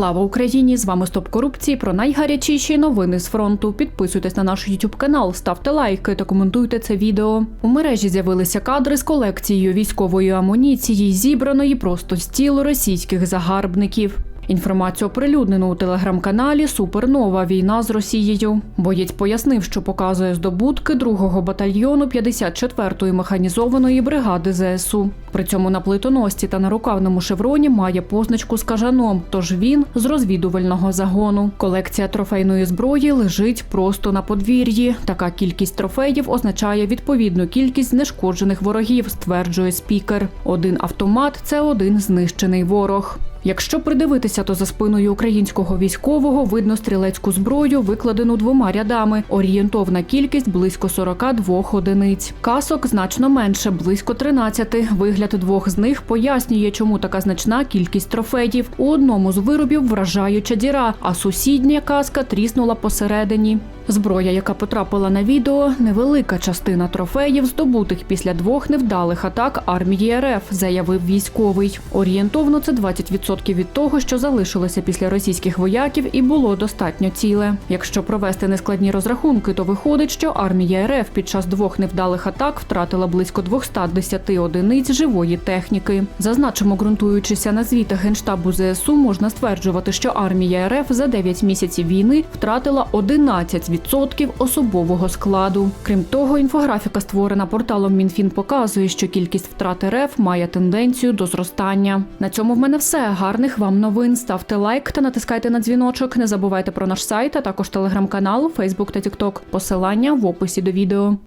Слава Україні! З вами Стоп корупції про найгарячіші новини з фронту. Підписуйтесь на наш YouTube канал, ставте лайки та коментуйте це відео. У мережі з'явилися кадри з колекцією військової амуніції, зібраної просто з тіл російських загарбників. Інформацію оприлюднено у телеграм-каналі Супернова Війна з Росією. Боєць пояснив, що показує здобутки 2-го батальйону 54-ї механізованої бригади ЗСУ. При цьому на плитоносці та на рукавному шевроні має позначку з кажаном, тож він з розвідувального загону. Колекція трофейної зброї лежить просто на подвір'ї. Така кількість трофеїв означає відповідну кількість знешкоджених ворогів, стверджує спікер. Один автомат це один знищений ворог. Якщо придивитися, то за спиною українського військового видно стрілецьку зброю, викладену двома рядами. Орієнтовна кількість близько 42 одиниць. Касок значно менше, близько 13. Вигляд двох з них пояснює, чому така значна кількість трофеїв. У одному з виробів вражаюча діра, а сусідня каска тріснула посередині. Зброя, яка потрапила на відео, невелика частина трофеїв, здобутих після двох невдалих атак армії РФ, заявив військовий. Орієнтовно це 20% від того, що залишилося після російських вояків, і було достатньо ціле. Якщо провести нескладні розрахунки, то виходить, що армія РФ під час двох невдалих атак втратила близько 210 одиниць живої техніки. Зазначимо, ґрунтуючися на звітах генштабу ЗСУ, можна стверджувати, що армія РФ за 9 місяців війни втратила 11% особового складу. Крім того, інфографіка, створена порталом Мінфін, показує, що кількість втрат РФ має тенденцію до зростання. На цьому в мене все. Гарних вам новин. Ставте лайк та натискайте на дзвіночок. Не забувайте про наш сайт, а також телеграм-канал, Фейсбук та Тікток. Посилання в описі до відео.